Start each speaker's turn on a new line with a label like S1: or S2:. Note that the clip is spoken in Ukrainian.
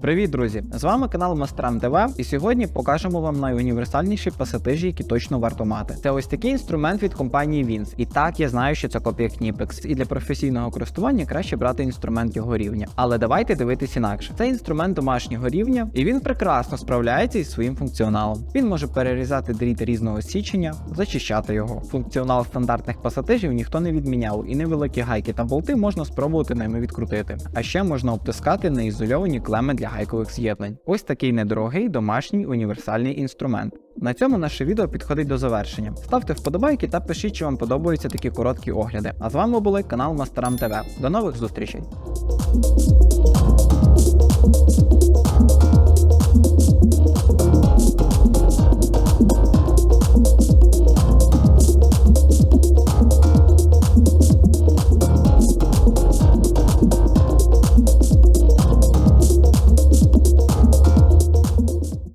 S1: Привіт, друзі! З вами канал Мастерам ТВ, і сьогодні покажемо вам найуніверсальніші пасатижі, які точно варто мати. Це ось такий інструмент від компанії Vince. І так я знаю, що це копія Knipex, і для професійного користування краще брати інструмент його рівня. Але давайте дивитись інакше. Це інструмент домашнього рівня, і він прекрасно справляється із своїм функціоналом. Він може перерізати дріт різного січення, зачищати його. Функціонал стандартних пасатижів ніхто не відміняв, і невеликі гайки та болти можна спробувати ними відкрутити. А ще можна обтискати неізольовані клеми для гайкових з'єднань. Ось такий недорогий домашній універсальний інструмент. На цьому наше відео підходить до завершення. Ставте вподобайки та пишіть, чи вам подобаються такі короткі огляди. А з вами були канал Мастерам ТВ. До нових зустрічей!